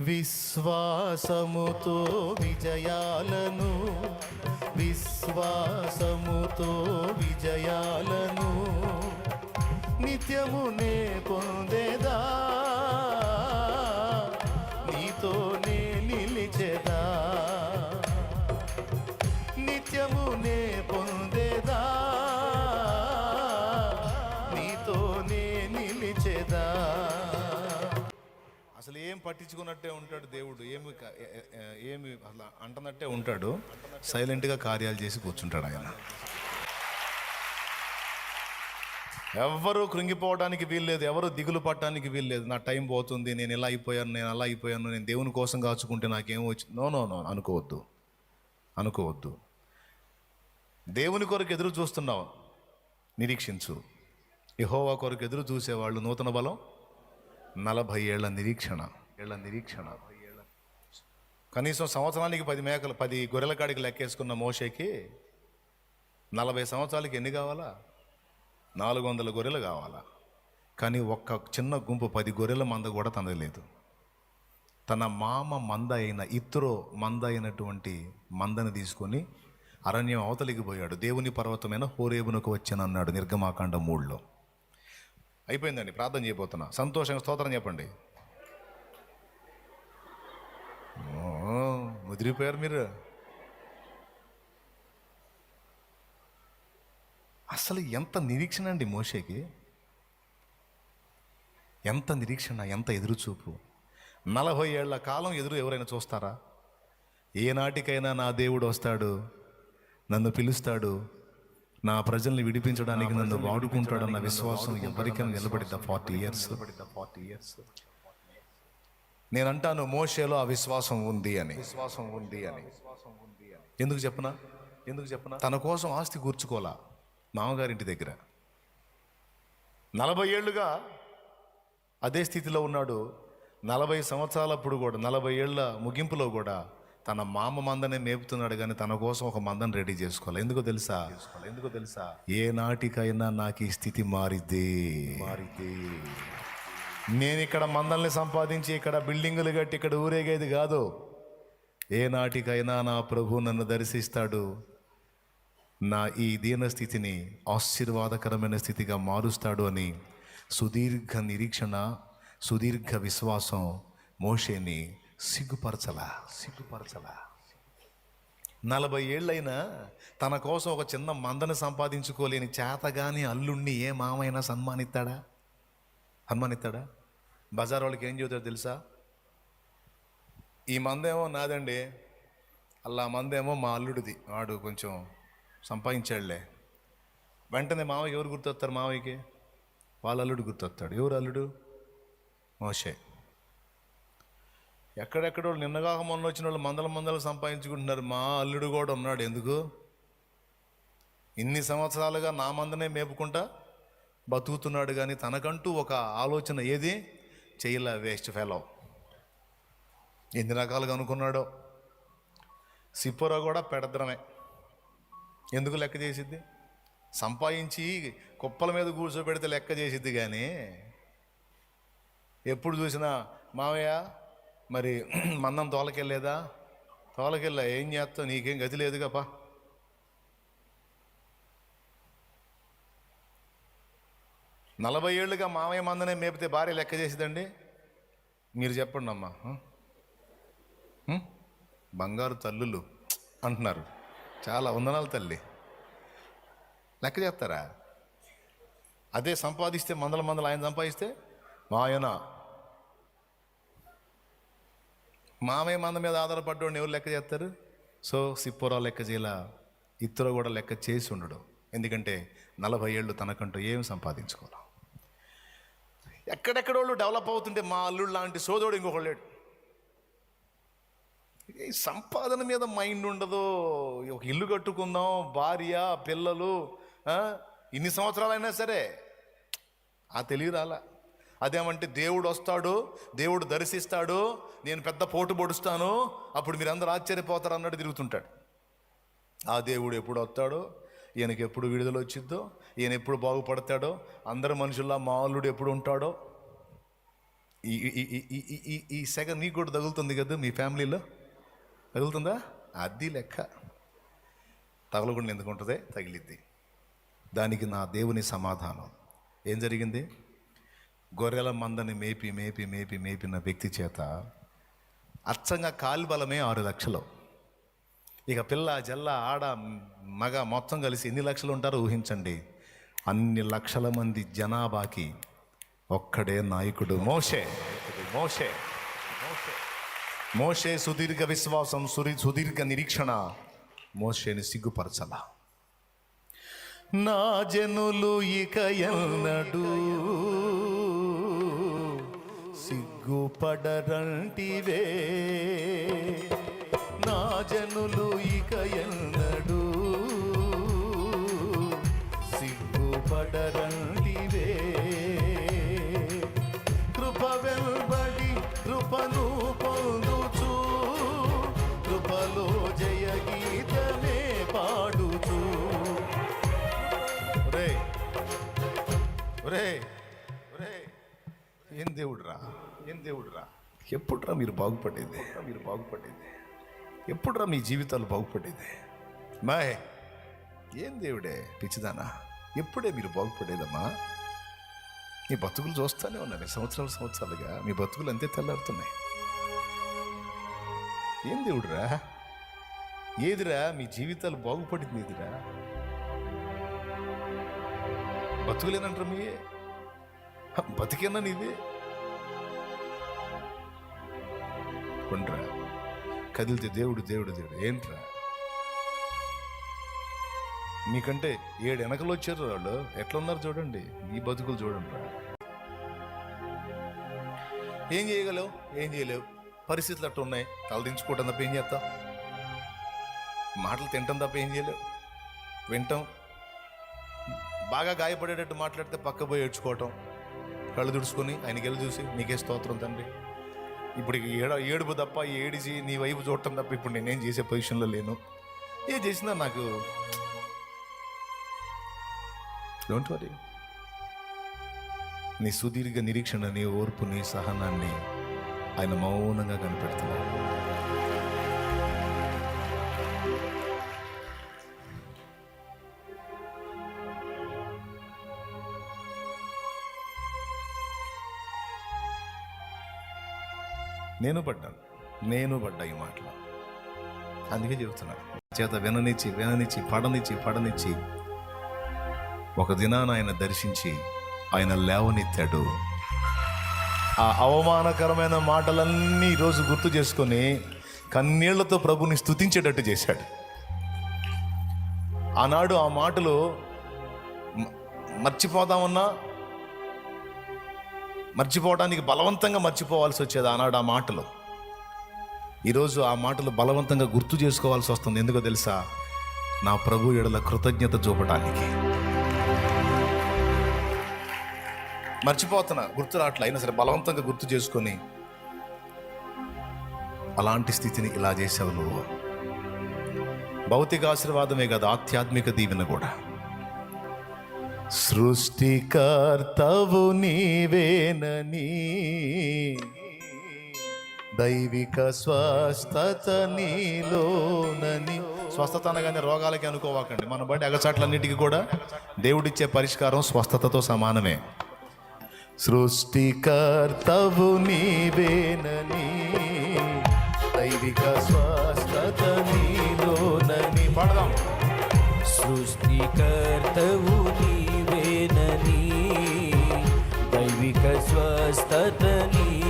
విశ్వాసముతో విజయాలను విశ్వాసముతో విజయాలను నిత్యమునే పొందేదా? అసలు ఏం పట్టించుకున్నట్టే ఉంటాడు దేవుడు. ఏమి ఏమి అసలు అంటనట్టే ఉంటాడు. సైలెంట్గా కార్యాలు చేసి కూర్చుంటాడు ఆయన. ఎవ్వరూ కృంగిపోవడానికి వీల్లేదు ఎవరు దిగులు పట్టడానికి వీల్లేదు. నా టైం పోతుంది నేను ఇలా అయిపోయాను నేను అలా అయిపోయాను నేను దేవుని కోసం కాచుకుంటే నాకేం వచ్చింది నో నో నో అనుకోవద్దు. అనుకోవద్దు. దేవుని కొరకు ఎదురు చూస్తున్నావు. నిరీక్షించు. యెహోవా కొరకు ఎదురు చూసేవాళ్ళు నూతన బలం నలభై ఏళ్ళ నిరీక్షణ. ఏళ్ళ నిరీక్షణ. కనీసం సంవత్సరానికి పది మేకలు పది గొర్రెల కాడికి లెక్కేసుకున్న మోషేకి నలభై సంవత్సరాలకి ఎన్ని కావాలా? నాలుగు వందల గొర్రెలు కావాలా? కానీ ఒక్క చిన్న గుంపు పది గొర్రెల మంద కూడా తనది లేదు. తన మామ మంద అయిన ఇత్రో మంద అయినటువంటి మందని తీసుకొని అరణ్యం అవతలికి పోయాడు. దేవుని పర్వతమైన హోరేబునకు వచ్చానన్నాడు నిర్గమాకాండ మూడులో. అయిపోయిందండి ప్రార్థన చేయబోతున్నా. సంతోషంగా స్తోత్రం చెప్పండి. ముదిరిపోయారు మీరు. అసలు ఎంత నిరీక్షణ అండి మోషేకి? ఎంత నిరీక్షణ ఎంత ఎదురుచూపు. నలభై ఏళ్ళ కాలం ఎదురు ఎవరైనా చూస్తారా? ఏనాటికైనా నా దేవుడు వస్తాడు నన్ను పిలుస్తాడు నా ప్రజల్ని విడిపించడానికి నన్ను వాడుకుంటాడన్న విశ్వాసం ఎవరికైనా నిలబడిద్దా ఫార్టీ ఇయర్స్? Forty years? నేనంటాను మోషేలో ఆ విశ్వాసం ఉంది అని. విశ్వాసం ఉంది అని. ఎందుకు చెప్పనా? ఎందుకు చెప్పనా? తన కోసం ఆస్తి కూర్చుకోలా మామగారింటి దగ్గర. నలభై ఏళ్ళుగా అదే స్థితిలో ఉన్నాడు. నలభై సంవత్సరాలప్పుడు కూడా నలభై ఏళ్ళ ముగింపులో కూడా తన మామ మందనే మేపుతున్నాడు కానీ తన కోసం ఒక మందని రెడీ చేసుకోవాలి. ఎందుకో తెలుసా? ఎందుకో తెలుసా? ఏ నాటికైనా నాకు ఈ స్థితి మారిద్ది. మారిద్ది. నేను ఇక్కడ మందల్ని సంపాదించి ఇక్కడ బిల్డింగులు కట్టి ఇక్కడ ఊరేగేది కాదు. ఏ నాటికైనా నా ప్రభు నన్ను దర్శిస్తాడు. నా ఈ దీన స్థితిని ఆశీర్వాదకరమైన స్థితిగా మారుస్తాడు అని సుదీర్ఘ నిరీక్షణ సుదీర్ఘ విశ్వాసం మోషేని సిగ్గుపరచలా సిగ్గుపరచలా. నలభై ఏళ్ళైనా తన కోసం ఒక చిన్న మందను సంపాదించుకోలేని చేతగాని అల్లుణ్ణి ఏ మామైనా సన్మానిస్తాడా? సన్మానిస్తాడా? బజార్ వాళ్ళకి ఏం చెబుతాడు తెలుసా? ఈ మందేమో నాదండి. అలా మందేమో మా అల్లుడిది. వాడు కొంచెం సంపాదించాడులే. వెంటనే మావయ్య ఎవరు గుర్తొస్తారు మావయ్యకి వాళ్ళ అల్లుడు గుర్తొస్తాడు. ఎవరు అల్లుడు? మోషే. ఎక్కడెక్కడో నిన్నగాక మొన్న వచ్చిన వాళ్ళు మందల మందలు సంపాదించుకుంటున్నారు. మా అల్లుడు కూడా ఉన్నాడు. ఎందుకు? ఇన్ని సంవత్సరాలుగా నా మందనే మేపుకుంటా బతుకుతున్నాడు కానీ తనకంటూ ఒక ఆలోచన ఏది? చేయలే వేస్ట్ ఫెలో. ఎన్ని రకాలుగా అనుకున్నాడో. సిప్పొర కూడా పెడద్రమే. ఎందుకు లెక్క చేసిద్ది? సంపాదించి కుప్పల మీద కూర్చోబెడితే లెక్క చేసిద్ది కానీ ఎప్పుడు చూసినా మావయ్య మరి మందం తోలకెళ్ళేదా? తోలకెళ్ళా ఏం చేస్తావు? నీకేం గతి లేదుగా పా. నలభై ఏళ్ళుగా మామయ్య మందనే మేపితే భార్య లెక్క చేసిదండి? మీరు చెప్పండి అమ్మా బంగారు తల్లులు అంటున్నారు. చాలా వందనాలు తల్లి. లెక్క చేస్తారా? అదే సంపాదిస్తే మందల మందలు ఆయన సంపాదిస్తే? మా ఆయన మామయ్య మంద మీద ఆధారపడ్డోడిని ఎవరు లెక్క చేస్తారు? సో సిప్పోరా లెక్క చేయాల? ఇతరు కూడా లెక్క చేసి ఉండడు. ఎందుకంటే నలభై ఏళ్ళు తనకంటూ ఏం ఎక్కడెక్కడ ఎక్కడెక్కడోళ్ళు డెవలప్ అవుతుంటే మా అల్లుడు లాంటి సోదరుడు ఇంకొకళ్ళు లేడు. ఈ సంపాదన మీద మైండ్ ఉండదు. ఒక ఇల్లు కట్టుకుందాం భార్య పిల్లలు ఇన్ని సంవత్సరాలైనా సరే. ఆ తెలివి రాలా. అదేమంటే దేవుడు వస్తాడు దేవుడు దర్శిస్తాడు నేను పెద్ద పోటు పొడుస్తాను అప్పుడు మీరందరూ ఆశ్చర్యపోతారు అన్నట్టు తిరుగుతుంటాడు. ఆ దేవుడు ఎప్పుడు వస్తాడో ఈయనకి ఎప్పుడు విడుదల వచ్చిద్దో ఈయన ఎప్పుడు బాగుపడతాడో అందరు మనుషుల్లా మాలుడు ఎప్పుడు ఉంటాడో. ఈ ఈ- ఈ- సెగ నీకు కూడా తగులుతుంది కదా మీ ఫ్యామిలీలో? తగులుతుందా? అది లెక్క. తగలకుండా ఎందుకు ఉంటుంది? తగిలిద్ది. దానికి నా దేవుని సమాధానం. ఏం జరిగింది? గొర్రెల మందని మేపి మేపి మేపి మేపిన వ్యక్తి చేత అచ్చంగా కాలిబలమే ఆరు లక్షలు. ఇక పిల్ల జల్ల ఆడ మగ మొత్తం కలిసి ఎన్ని లక్షలు ఉంటారో ఊహించండి. అన్ని లక్షల మంది జనాభాకి ఒక్కడే నాయకుడు మోషే. మోషే. మోషే. సుదీర్ఘ విశ్వాసం సురి సుదీర్ఘ నిరీక్షణ. మోషేని సిగ్గుపరచల. నా జనులు ఇక ఎన్నడూ సిగ్గుపడరంటివే. నా జనులు ఇక ఎన్నడు సిగ్గుపడరంటివే. కృప వెల్బడి కృపను పొందుచు కృపలో జయ గీతమే పాడుచు. రే రే రే ఏం దేవుడురా? ఏం దేవుడురా? ఎప్పుడురా మీరు బాగుపడేది? మీరు బాగుపడేది? ఎప్పుడురా మీ జీవితాలు బాగుపడేది? మాయ్ ఏం దేవుడే పిచ్చిదానా? ఎప్పుడే మీరు బాగుపడేదమ్మా? మీ బతుకులు చూస్తూనే ఉన్నాయి సంవత్సరాలు సంవత్సరాలుగా. మీ బతుకులు అంతే తెల్లారుతున్నాయి. ఏం దేవుడురా? ఏదిరా మీ జీవితాలు బాగుపడింది ఏదిరా? బతుకులేనంటారు మీ బతికేనా నీది కొండ్రా కదిలితే దేవుడు దేవుడు దేవుడు. ఏంట్రా? మీకంటే ఏడు వెనకలు వచ్చారు వాళ్ళు. ఎట్లా ఉన్నారు చూడండి. మీ బతుకులు చూడండి రా ఏం చేయగలవు? ఏం చేయలేవు. పరిస్థితులు అట్లా ఉన్నాయి. తలదించుకోవటం తప్ప ఏం చేస్తాం మాటలు తింటాం తప్ప ఏం చేయలేవు. వింటాం. బాగా గాయపడేటట్టు మాట్లాడితే పక్క పోయి ఏడ్చుకోవటం. కళ్ళు తుడుచుకొని ఆయనకి వెళ్ళి చూసి నీకే స్తోత్రం తండ్రి. ఇప్పుడు ఏడ ఏడుపు తప్ప ఏడిచి నీ వైపు చూడటం తప్ప ఇప్పుడు నేనేం చేసే పొజిషన్లో లేను. ఏం చేసినా నాకు డోంట్ వరీ నీ సుదీర్ఘ నిరీక్షణ నీ ఓర్పు నీ సహనాన్ని ఆయన మౌనంగా కనిపెడుతున్నాడు. నేను పడ్డాను. నేను పడ్డా ఈ మాటలు. అందుకే చెబుతున్నా. చేత విననిచ్చి విననిచ్చి పడనిచ్చి పడనిచ్చి ఒక దినాన ఆయన దర్శించి ఆయన లేవనెత్తాడు. ఆ అవమానకరమైన మాటలన్నీ ఈరోజు గుర్తు చేసుకొని కన్నీళ్ళతో ప్రభుని స్తుతించేటట్టు చేశాడు. ఆనాడు ఆ మాటలు మర్చిపోదామన్నా మర్చిపోవడానికి బలవంతంగా మర్చిపోవాల్సి వచ్చేది ఆనాడు ఆ మాటలు. ఈరోజు ఆ మాటలు బలవంతంగా గుర్తు చేసుకోవాల్సి వస్తుంది. ఎందుకో తెలుసా? నా ప్రభు ఎడల కృతజ్ఞత చూపడానికి మర్చిపోతున్నా గుర్తు రావట్లే. అయినా సరే బలవంతంగా గుర్తు చేసుకొని అలాంటి స్థితిని ఇలా చేసావు నువ్వు. భౌతిక ఆశీర్వాదమే కదా ఆధ్యాత్మిక దీవెన కూడా. సృష్టికర్తవు నీవేనని. దైవిక స్వస్థత నీలోనని. స్వస్థత అనగానే రోగాలకి అనుకోవాకండి. మన బట్టి అగచాట్లన్నిటికీ కూడా దేవుడిచ్చే పరిష్కారం స్వస్థతతో సమానమే. సృష్టికర్తవు నీవేనని. దైవిక స్వస్థత నీలోనని. పడదాం. సృష్టికర్తవు దైవిక స్వస్థత నీలోనని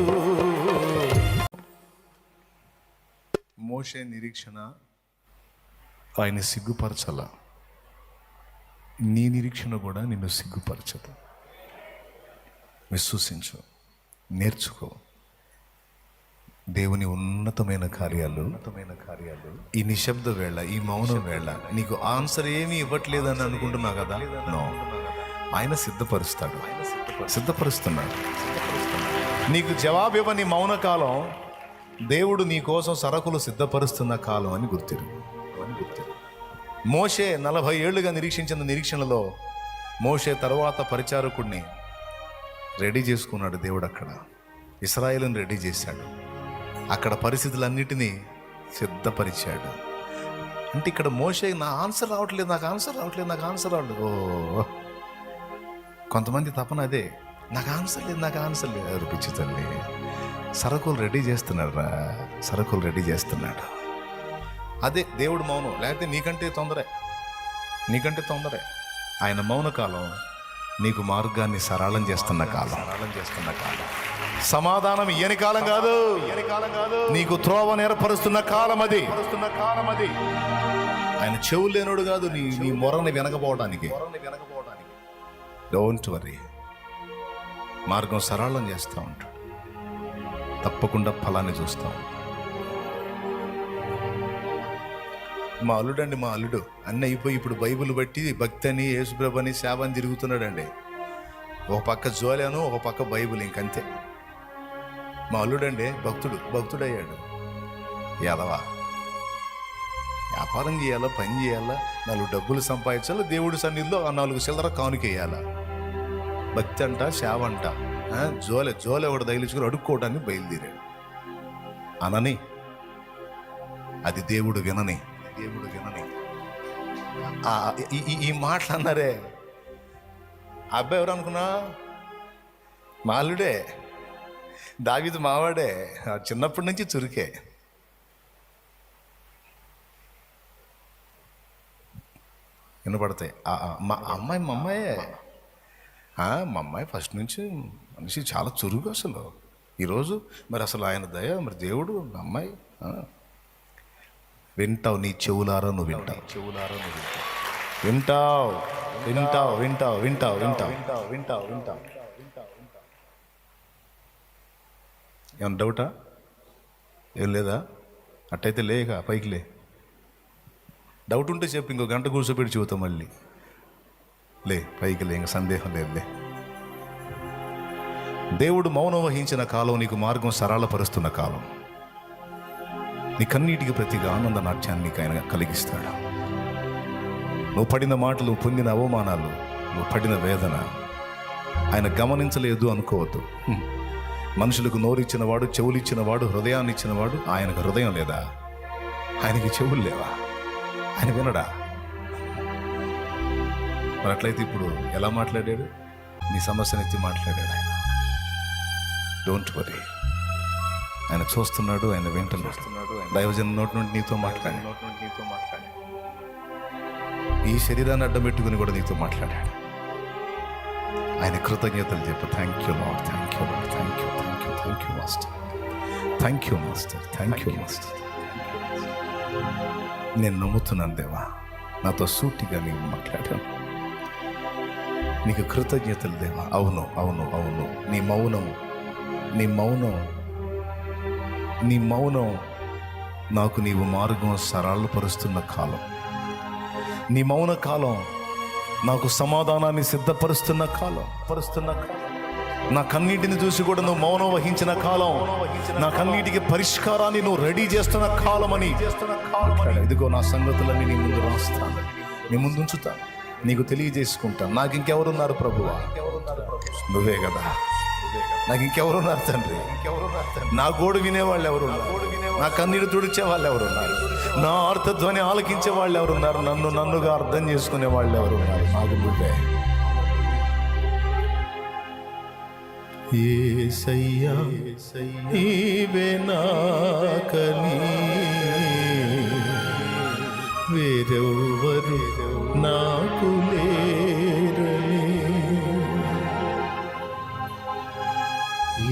పాడుచు మోషే నిరీక్షణ ఆయన సిగ్గుపరచాల? నీ నిరీక్షణ కూడా నిన్ను సిగ్గుపరచదు. విశ్వసించు నేర్చుకో. దేవుని ఉన్నతమైన కార్యాలు ఉన్నతమైన కార్యాలు ఈ నిశ్శబ్ద వేళ ఈ మౌనం వేళ నీకు ఆన్సర్ ఏమీ ఇవ్వట్లేదని అనుకుంటున్నా కదా? నో ఆయన సిద్ధపరుస్తాడు. సిద్ధపరుస్తున్నాడు. నీకు జవాబు ఇవ్వని మౌన కాలం దేవుడు నీ కోసం సరకులు సిద్ధపరుస్తున్న కాలం అని గుర్తిరు. అని గుర్తిరు. మోషే నలభై ఏళ్ళుగా నిరీక్షించిన నిరీక్షణలో మోషే తర్వాత పరిచారకుడిని రెడీ చేసుకున్నాడు దేవుడు అక్కడ. ఇస్రాయేల్ని రెడీ చేశాడు. అక్కడ పరిస్థితులన్నిటినీ సిద్ధపరిచాడు. అంటే ఇక్కడ మోషే నా ఆన్సర్ రావట్లేదు నాకు ఆన్సర్ రావట్లేదు నాకు ఆన్సర్ రావట్లేదు. ఓ కొంతమంది తపన అదే. నాకు ఆన్సర్ లేదు నాకు ఆన్సర్ లేదు ఎవరు పిచ్చి తల్లి సరుకులు రెడీ చేస్తున్నాడు రా సరుకులు రెడీ చేస్తున్నాడు. అదే దేవుడు మౌనం. లేకపోతే నీకంటే తొందరే. నీకంటే తొందరే. ఆయన మౌన కాలం నీకు మార్గాన్ని సరళం చేస్తున్న కాలం. సరళం చేస్తున్న కాలం. సమాధానం ఇయని కాలం కాదు. ఇయని కాలం కాదు. నీకు త్రోవ నేర్పరుస్తున్న కాలం అది. కాలం అది. ఆయన చెవు లేనుడు కాదు నీ నీ మొరని వెనకపోవడానికి డోంట్ వరీ మార్గం సరళం చేస్తూ ఉంటాడు. తప్పకుండా ఫలాన్ని చూస్తాం మా అల్లుడండి మా అల్లుడు. అన్నీ అయిపోయి ఇప్పుడు బైబిల్ బట్టి భక్తి అని యేసుప్రభు అని సేవ అని తిరుగుతున్నాడండి. ఒక పక్క జోలాను ఒక పక్క బైబిల్ ఇంకంతే. మా అల్లుడండి భక్తుడు భక్తుడయ్యాడు. ఎదవా వ్యాపారం చేయాలా పని చేయాలా? నాలుగు డబ్బులు సంపాదించాలా? దేవుడి సన్నిధిలో ఆ నాలుగు చిల్లర కానుకేయాలా భక్తి అంట సేవ అంట. జోలె జోలె ఒకటి తగిలించుకుని అడుక్కోవడానికి బయలుదేరాడు. అనని అది దేవుడు వినని దేవుడు వినని. ఈ- ఈ- మాటలు అన్నారే ఆ అబ్బాయి ఎవరు అనుకున్నా? మాలుడే దావిది మావాడే. చిన్నప్పటి నుంచి చురికే. వినపడతాయి. ఆ, మా అమ్మాయి మా అమ్మాయే. మా అమ్మాయి ఫస్ట్ నుంచి మనిషి చాలా చురుగు అసలు. ఈరోజు మరి అసలు ఆయన దయ మరి దేవుడు మా అమ్మాయి వింటావు నీ చెవులారా నువ్వు వింటావు. చెవులారా నువ్వు వింటావు వింటావు వింటావు వింటావు వింటావు. వింటావు వింటావు వింటావు ఏమన్నా డౌటా? ఏం లేదా? అట్టయితే లేక పైకి లే. డౌట్ ఉంటే చెప్పు ఇంకో గంట కూర్చోబెట్టి చెబుతాం మళ్ళీ. లే పైకి లే ఇంక సందేహం లేదులే దేవుడు మౌనం వహించిన కాలం నీకు మార్గం సరళపరుస్తున్న కాలం. నీ కన్నీటికి ప్రతిగా ఆనంద నాట్యాన్ని నీకు ఆయన కలిగిస్తాడు. నువ్వు పడిన మాటలు పొందిన అవమానాలు నువ్వు పడిన వేదన ఆయన గమనించలేదు అనుకోవద్దు. మనుషులకు నోరిచ్చినవాడు చెవులిచ్చినవాడు హృదయాన్ని ఇచ్చినవాడు ఆయనకు హృదయం లేదా? ఆయనకి చెవులు లేవా? ఆయన వినడా? మరి అట్లయితే ఇప్పుడు ఎలా మాట్లాడాడు? నీ సమస్యను ఎత్తి మాట్లాడాడు ఆయన. డోంట్ వరీ ఆయన చూస్తున్నాడు ఆయన వింటున్నాడు. దైవజన నోటి నుండి నీతో మాట్లాడి నోటి నుండి నీతో మాట్లాడాడు. ఈ శరీరాన్ని అడ్డం పెట్టుకుని కూడా నీతో మాట్లాడాడు. ఆయన కృతజ్ఞతలు చెప్పు. Thank you lord thank you lord thank you thank you thank you master thank you master thank you master నేను నమ్ముతున్నాను దేవా. నాతో సూటిగా నీవు మాట్లాడాను నీకు కృతజ్ఞతలు దేవా. అవును అవును అవును. నీ మౌనం నీ మౌనం నీ మౌనం నాకు నీవు మార్గం సరళపరుస్తున్న కాలం. నీ మౌన కాలం నాకు సమాధానాన్ని సిద్ధపరుస్తున్న కాలం. పరుస్తున్న కాలం. నా కన్నీటిని చూసి కూడా నువ్వు మౌనం వహించిన కాలం. నా కన్నీటికి పరిష్కారాన్ని నువ్వు రెడీ చేస్తున్న కాలం అని ఇదిగో నా సంగతులన్నీ నీ ముందు రాస్తాను. నీ ముందు ఉంచుతాను. నీకు తెలియజేసుకుంటాను నాకు ఇంకెవరున్నారు ప్రభువా? నువ్వే కదా. నాకు ఇంకెవరున్నారు తండ్రి? నా గోడు వినేవాళ్ళు ఎవరున్నారు? నా కన్నీరు తుడిచే వాళ్ళు ఎవరున్నారు? నా అర్థధ్వని ఆలకించే వాళ్ళు ఎవరున్నారు? నన్ను నన్నుగా అర్థం చేసుకునే వాళ్ళు ఎవరున్నారు? నాకు నువ్వే. ఏసయ్యా నీవే నాకని వేరే నాకు లేరని.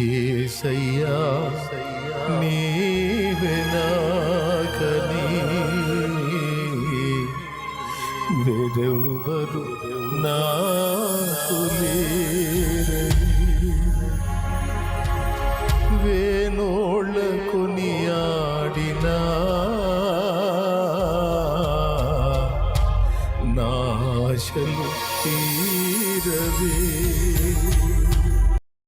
ఏసయ్యా నీవెనాకని వెదెవరు నా